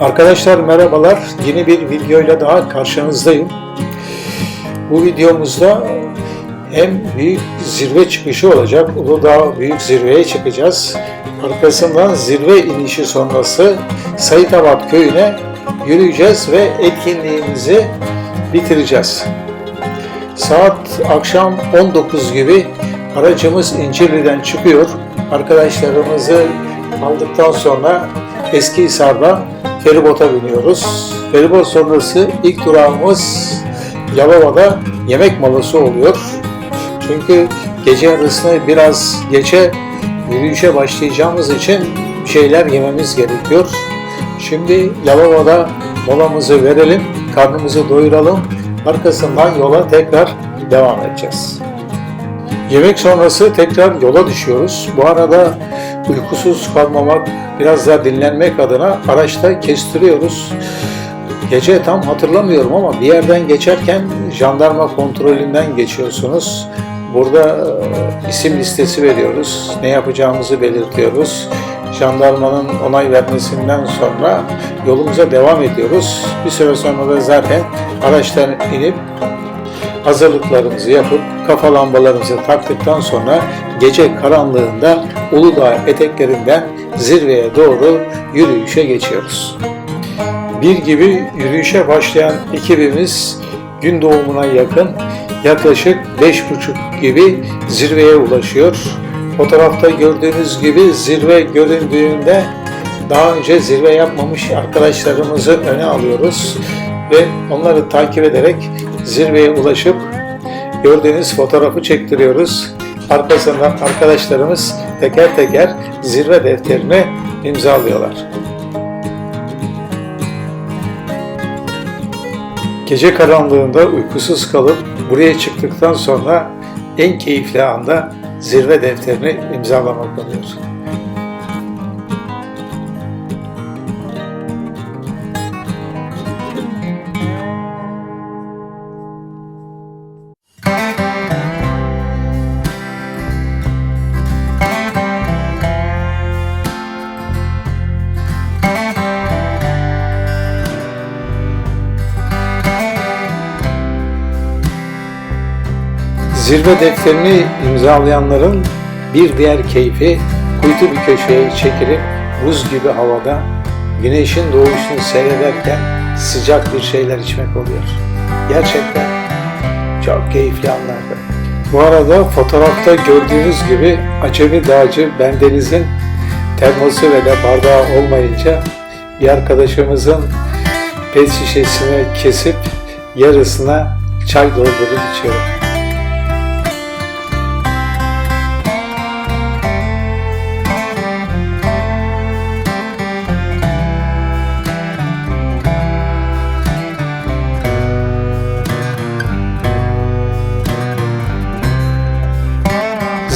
Arkadaşlar merhabalar. Yeni bir videoyla daha karşınızdayım. Bu videomuzda hem büyük zirve çıkışı olacak. Uludağ Büyük Zirve'ye çıkacağız. Arkasından zirve inişi sonrası Sayıtabat köyüne yürüyeceğiz ve etkinliğimizi bitireceğiz. Saat akşam 19 gibi aracımız İncirli'den çıkıyor. Arkadaşlarımızı aldıktan sonra Eskihisar'da feribota biniyoruz. Feribot sonrası ilk durağımız Yalova'da yemek molası oluyor. Çünkü gece yarısını biraz geçe yürüyüşe başlayacağımız için şeyler yememiz gerekiyor. Şimdi Yalova'da molamızı verelim, karnımızı doyuralım. Arkasından yola tekrar devam edeceğiz. Yemek sonrası tekrar yola düşüyoruz. Bu arada uykusuz kalmamak, biraz daha dinlenmek adına araçta kestiriyoruz. Gece tam hatırlamıyorum ama bir yerden geçerken jandarma kontrolünden geçiyorsunuz. Burada e, isim listesi veriyoruz. Ne yapacağımızı belirtiyoruz. Jandarmanın onay vermesinden sonra yolumuza devam ediyoruz. Bir süre sonra da zaten araçtan inip hazırlıklarımızı yapıp kafa lambalarımızı taktıktan sonra gece karanlığında Uludağ eteklerinden zirveye doğru yürüyüşe geçiyoruz. Bir gibi yürüyüşe başlayan ekibimiz gün doğumuna yakın yaklaşık 5.30 gibi zirveye ulaşıyor. Fotoğrafta gördüğünüz gibi zirve göründüğünde daha önce zirve yapmamış arkadaşlarımızı öne alıyoruz ve onları takip ederek zirveye ulaşıp gördüğünüz fotoğrafı çektiriyoruz. Arkasından arkadaşlarımız teker teker zirve defterini imzalıyorlar. Gece karanlığında uykusuz kalıp buraya çıktıktan sonra en keyifli anda zirve defterini imzalamak oluyor. Zirve defterini imzalayanların bir diğer keyfi kuytu bir köşeye çekilip buz gibi havada güneşin doğuşunu seyrederken sıcak bir şeyler içmek oluyor. Gerçekten çok keyifli anlardı. Bu arada fotoğrafta gördüğünüz gibi Acemi Dağcı bendenizin termosu ve de bardağı olmayınca bir arkadaşımızın pet şişesini kesip yarısına çay doldurup içiyorum.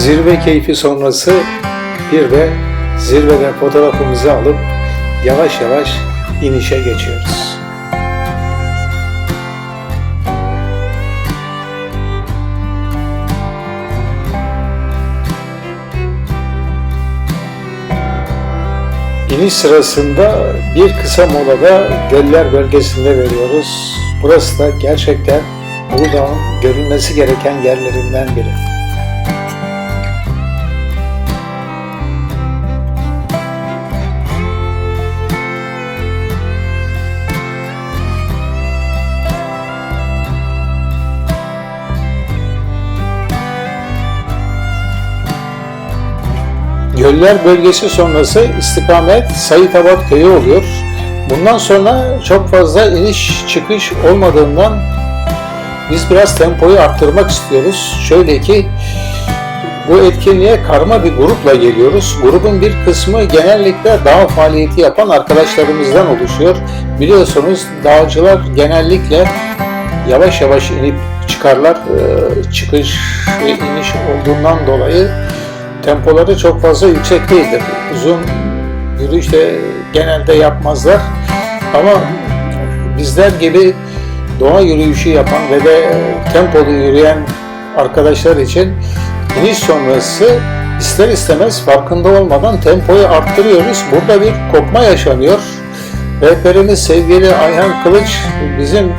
Zirve keyfi sonrası bir de zirveden fotoğrafımızı alıp yavaş yavaş inişe geçiyoruz. İniş sırasında bir kısa molada Göller bölgesinde veriyoruz. Burası da gerçekten Uludağ'ın görülmesi gereken yerlerinden biri. Göller bölgesi sonrası istikamet Sayıtabat köyü oluyor. Bundan sonra çok fazla iniş çıkış olmadığından biz biraz tempoyu arttırmak istiyoruz. Şöyle ki bu etkinliğe karma bir grupla geliyoruz. Grubun bir kısmı genellikle dağ faaliyeti yapan arkadaşlarımızdan oluşuyor. Biliyorsunuz dağcılar genellikle yavaş yavaş inip çıkarlar. Ee, Çıkış ve iniş olduğundan dolayı tempoları çok fazla yüksek değildir. Uzun yürüyüş de genelde yapmazlar. Ama bizler gibi doğa yürüyüşü yapan ve de tempolu yürüyen arkadaşlar için iniş sonrası ister istemez farkında olmadan tempoyu arttırıyoruz. Burada bir kopma yaşanıyor. Rehberimiz sevgili Ayhan Kılıç bizim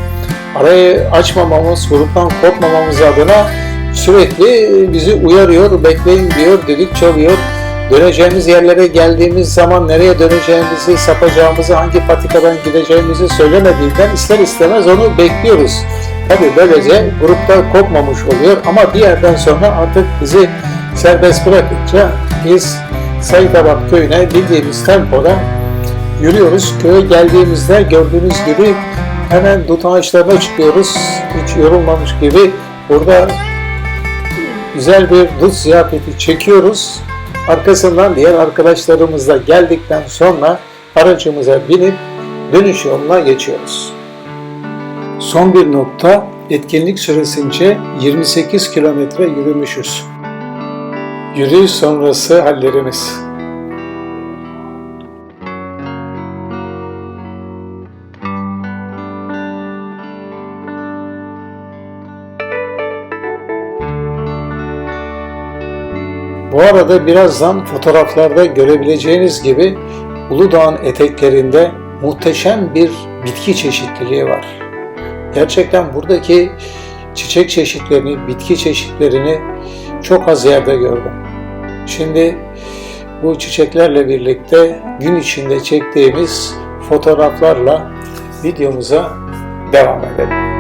arayı açmamamız, gruptan kopmamamız adına sürekli bizi uyarıyor, bekleyin diyor, düdük çalıyor. Döneceğimiz yerlere geldiğimiz zaman nereye döneceğimizi, sapacağımızı, hangi patikadan gideceğimizi söylemediğinden ister istemez onu bekliyoruz. Tabi böylece grupta kopmamış oluyor ama bir yerden sonra artık bizi serbest bırakınca biz Sayıtabat köyüne bildiğimiz tempoda yürüyoruz. Köye geldiğimizde gördüğünüz gibi hemen dut ağaçlarına çıkıyoruz. Hiç yorulmamış gibi burada güzel bir dut ziyafeti çekiyoruz. Arkasından diğer arkadaşlarımızla geldikten sonra aracımıza binip dönüş yoluna geçiyoruz. Son bir nokta, etkinlik süresince 28 kilometre yürümüşüz. Yürüyüş sonrası hallerimiz. Arada birazdan fotoğraflarda görebileceğiniz gibi Uludağ'ın eteklerinde muhteşem bir bitki çeşitliliği var. Gerçekten buradaki çiçek çeşitlerini, bitki çeşitlerini çok az yerde gördüm. Şimdi bu çiçeklerle birlikte gün içinde çektiğimiz fotoğraflarla videomuza devam edelim.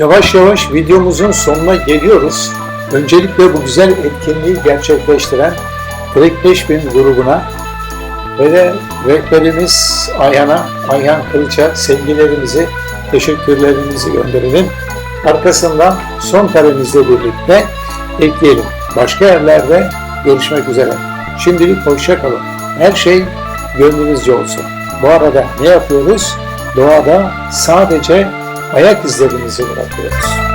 Yavaş yavaş videomuzun sonuna geliyoruz. Öncelikle bu güzel etkinliği gerçekleştiren Direkt 5000 grubuna ve de rehberimiz Ayhan'a, Ayhan Kılıç'a sevgilerimizi, teşekkürlerimizi gönderelim. Arkasından son karemizle birlikte ekleyelim. Başka yerlerde görüşmek üzere. Şimdilik hoşça kalın. Her şey gönlünüzce olsun. Bu arada ne yapıyoruz? Doğada sadece ayak izlerimizi bırakıyoruz.